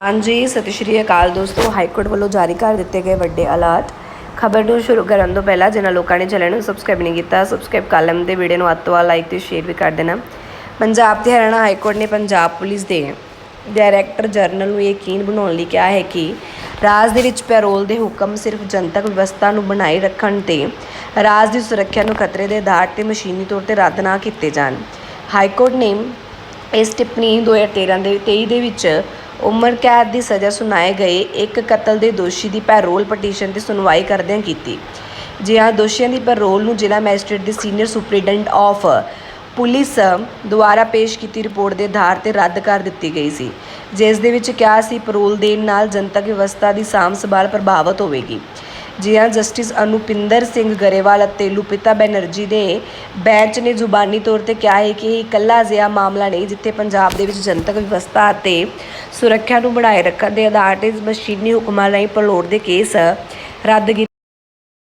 ਹਾਂਜੀ, ਸਤਿ ਸ਼੍ਰੀ ਅਕਾਲ ਦੋਸਤੋ। ਹਾਈ ਕੋਰਟ ਵੱਲੋਂ ਜਾਰੀ ਕਰ ਦਿੱਤੇ ਗਏ ਵੱਡੇ ਅਲਰਟ ਖਬਰ ਨੂੰ ਸ਼ੁਰੂ ਕਰਨ ਤੋਂ ਪਹਿਲਾਂ ਜਿਨ੍ਹਾਂ ਲੋਕਾਂ ਨੇ ਚੈਨਲ ਨੂੰ ਸਬਸਕ੍ਰਾਈਬ ਨਹੀਂ ਕੀਤਾ ਸਬਸਕ੍ਰਾਈਬ ਕਾਲਮ ਦੇ ਵੀਡੀਓ ਨੂੰ ਅੱਧ ਤੋਂ ਵੱਧ ਲਾਈਕ ਤੇ ਸ਼ੇਅਰ ਵੀ ਕਰ ਦੇਣਾ। ਪੰਜਾਬ ਤੇ ਹਰਿਆਣਾ ਹਾਈ ਕੋਰਟ ਨੇ ਪੰਜਾਬ ਪੁਲਿਸ ਦੇ ਡਾਇਰੈਕਟਰ ਜਨਰਲ ਨੂੰ ਯਕੀਨ ਬਣਾਉਣ ਲਈ ਕਿਹਾ ਹੈ ਕਿ ਰਾਜ ਦੇ ਵਿੱਚ ਪੈਰੋਲ ਦੇ ਹੁਕਮ ਸਿਰਫ ਜਨਤਕ ਵਿਵਸਥਾ ਨੂੰ ਬਣਾਈ ਰੱਖਣ ਤੇ ਰਾਜ ਦੀ ਸੁਰੱਖਿਆ ਨੂੰ ਖਤਰੇ ਦੇ ਆਧਾਰ ਤੇ ਮਸ਼ੀਨੀ ਤੌਰ ਤੇ ਰੱਦ ਨਾ ਕੀਤੇ ਜਾਣ। ਹਾਈ ਕੋਰਟ ਨੇ ਇਸ ਟਿੱਪਣੀ 2013 ਦੇ 23 ਦੇ ਵਿੱਚ ਉਮਰ ਕੈਦ ਦੀ ਸਜ਼ਾ ਸੁਣਾਏ ਗਏ ਇੱਕ ਕਤਲ ਦੇ ਦੋਸ਼ੀ ਦੀ ਪੈਰੋਲ ਪਟੀਸ਼ਨ ਤੇ ਸੁਣਵਾਈ ਕਰਦਿਆਂ ਕੀਤੀ। ਜੀ ਦੋਸ਼ੀਆਂ ਦੀ ਪੈਰੋਲ ਨੂੰ ਜ਼ਿਲ੍ਹਾ ਮੈਜਿਸਟ੍ਰੇਟ ਦੇ ਸੀਨੀਅਰ ਸੁਪਰੀਡੈਂਟ ਆਫ ਪੁਲਿਸ ਦੁਆਰਾ ਪੇਸ਼ ਕੀਤੀ ਰਿਪੋਰਟ ਦੇ ਆਧਾਰ ਤੇ ਰੱਦ ਕਰ ਦਿੱਤੀ ਗਈ ਸੀ, ਜਿਸ ਦੇ ਵਿੱਚ ਕਿਹਾ ਸੀ, ਪੈਰੋਲ ਦੇਣ ਨਾਲ ਜਨਤਕ ਵਿਵਸਥਾ ਦੀ ਸਾਂਭ ਸੰਭਾਲ ਪ੍ਰਭਾਵਿਤ ਹੋਵੇਗੀ। ਜੀ ਜਸਟਿਸ ਅਨੁਪਿੰਦਰ ਸਿੰਘ ਗਰੇਵਾਲ ਅਤੇ ਲੁਪਿਤਾ ਬੈਨਰਜੀ ਦੇ ਬੈਂਚ ਨੇ ਜ਼ੁਬਾਨੀ ਤੌਰ ਤੇ ਕਿਹਾ ਹੈ ਕਿ ਇਹ ਇਕੱਲਾ ਅਜਿਹਾ ਮਾਮਲਾ ਨਹੀਂ ਜਿੱਥੇ ਪੰਜਾਬ ਦੇ ਵਿੱਚ ਜਨਤਕ ਵਿਵਸਥਾ ਅਤੇ ਸੁਰੱਖਿਆ ਨੂੰ ਬਣਾਏ ਰੱਖਣ ਦੇ ਆਧਾਰ ਤੇ ਮਸ਼ੀਨੀ ਹੁਕਮਾਂ ਰਾਹੀਂ ਪਲੋੜ ਦੇ ਕੇਸ ਰੱਦ ਕੀਤੇ